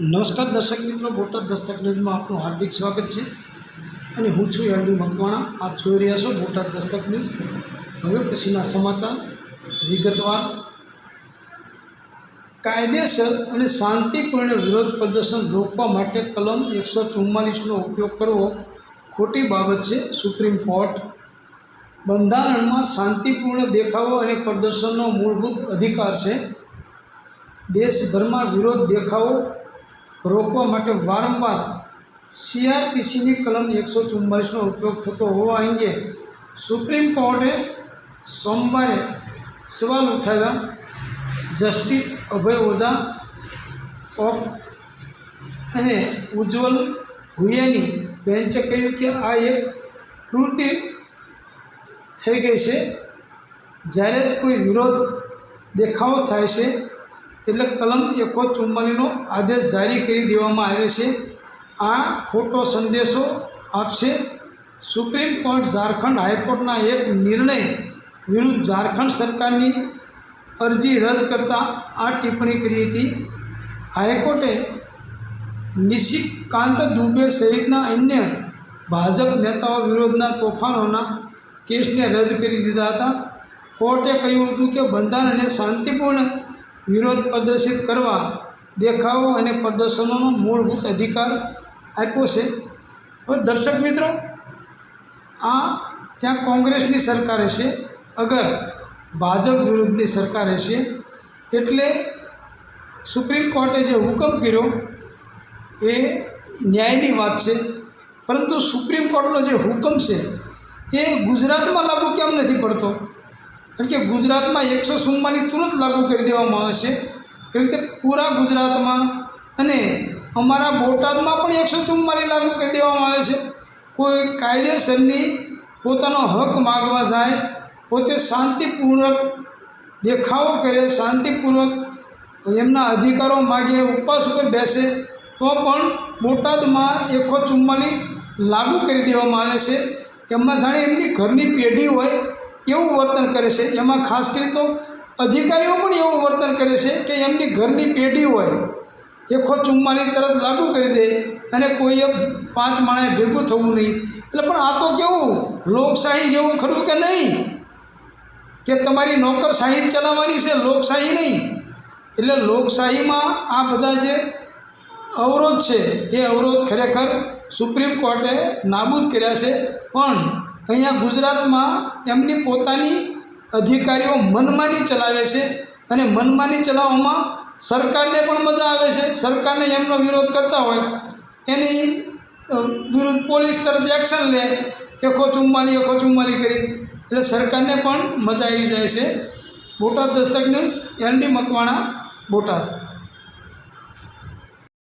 નમસ્કાર દર્શક મિત્રો, બોટાદ દસ્તક ન્યૂઝમાં આપનું હાર્દિક સ્વાગત છે અને હું છું એલડી મકવાણા. આપ જોઈ રહ્યા છો બોટાદ દસ્તક ન્યૂઝ. હવે પછીના સમાચાર. વિગતવાર. કાયદેસર અને શાંતિપૂર્ણ વિરોધ પ્રદર્શન રોકવા માટે કલમ એકસો ચુમ્માલીસનો ઉપયોગ કરવો ખોટી બાબત છે, સુપ્રીમ કોર્ટ. બંધારણમાં શાંતિપૂર્ણ દેખાવો અને પ્રદર્શનનો મૂળભૂત અધિકાર છે. દેશભરમાં વિરોધ દેખાવો રોકવા માટે વારંવાર સીઆરપીસીની કલમ એકસો ચુમ્માલીસનો ઉપયોગ થતો હોવા અંગે સુપ્રીમ કોર્ટે સોમવારે સવાલ ઉઠાવ્યા, જસ્ટિસ અભય ઓઝા ઓફ અને ઉજ્જવલ ભુયાની બેન્ચે કહ્યું કે આ એક કૃતિ થઈ ગઈ છે. જ્યારે જ કોઈ વિરોધ દેખાવો થાય છે એટલે કલમ એકસો ચુમ્માલીસનો આદેશ જારી કરી દેવામાં આવે છે. આ ખોટો સંદેશો આપશે. સુપ્રીમ કોર્ટ ઝારખંડ હાઈકોર્ટના એક નિર્ણય વિરુદ્ધ ઝારખંડ સરકારની અરજી રદ કરતાં આ ટિપ્પણી કરી હતી. હાઈકોર્ટે નિશિકાંત દુબે સહિતના અન્ય ભાજપ નેતાઓ વિરોધના તોફાનોના કેસને રદ કરી દીધા હતા. કોર્ટે કહ્યું હતું કે બંધારણને શાંતિપૂર્ણ વિરોધ પ્રદર્શિત કરવા દેખાવો અને પ્રદર્શનોનો મૂળભૂત અધિકાર આપ્યો છે. હવે દર્શક મિત્રો, આ ત્યાં કોંગ્રેસની સરકાર હશે, અગર ભાજપ વિરુદ્ધની સરકાર હશે, એટલે સુપ્રીમ કોર્ટે જે હુકમ કર્યો એ ન્યાયની વાત છે. પરંતુ સુપ્રીમ કોર્ટનો જે હુકમ છે એ ગુજરાતમાં લાગુ કેમ નથી પડતો? કારણ કે ગુજરાતમાં એકસો ચુમ્માલીસ તુરંત લાગુ કરી દેવામાં આવે છે. એવી રીતે પૂરા ગુજરાતમાં અને અમારા બોટાદમાં પણ એકસો ચુમ્માલીસ લાગુ કરી દેવામાં આવે છે. કોઈ કાયદેસરની પોતાનો હક માગવા જાય, પોતે શાંતિપૂર્વક દેખાવો કરે, શાંતિપૂર્વક એમના અધિકારો માગે, ઉપવાસ ઉપર બેસે, તો પણ બોટાદમાં એકસો ચુમ્માલીસ લાગુ કરી દેવામાં આવે છે. એમાં જાણે એમની ઘરની પેઢી હોય એવું વર્તન કરે છે. એમાં ખાસ કરીને તો અધિકારીઓ પણ એવું વર્તન કરે છે કે એમની ઘરની પેઢી હોય એકસો ચુમ્માલી તરત લાગુ કરી દે અને કોઈએ પાંચ માણસે ભેગું થવું નહીં. એટલે પણ આ તો કેવું, લોકશાહી જેવું ખરું કે નહીં? કે તમારી નોકરશાહી જ ચલાવવાની છે, લોકશાહી નહીં. એટલે લોકશાહીમાં આ બધા જે અવરોધ છે, એ અવરોધ ખરેખર સુપ્રીમ કોર્ટે નાબૂદ કર્યા છે. પણ અહીંયા ગુજરાતમાં એમની પોતાની અધિકારીઓ મનમાની ચલાવે છે અને મનમાની ચલાવવામાં સરકારને પણ મજા આવે છે. સરકારને એમનો વિરોધ કરતા હોય, એની વિરુદ્ધ પોલીસ તરત એક્શન લે એકો ચુમ્માલી એકો ચુમ્માલી કરી, એટલે સરકારને પણ મજા આવી જાય છે. Botad Dastak news L D Makwana, Botad.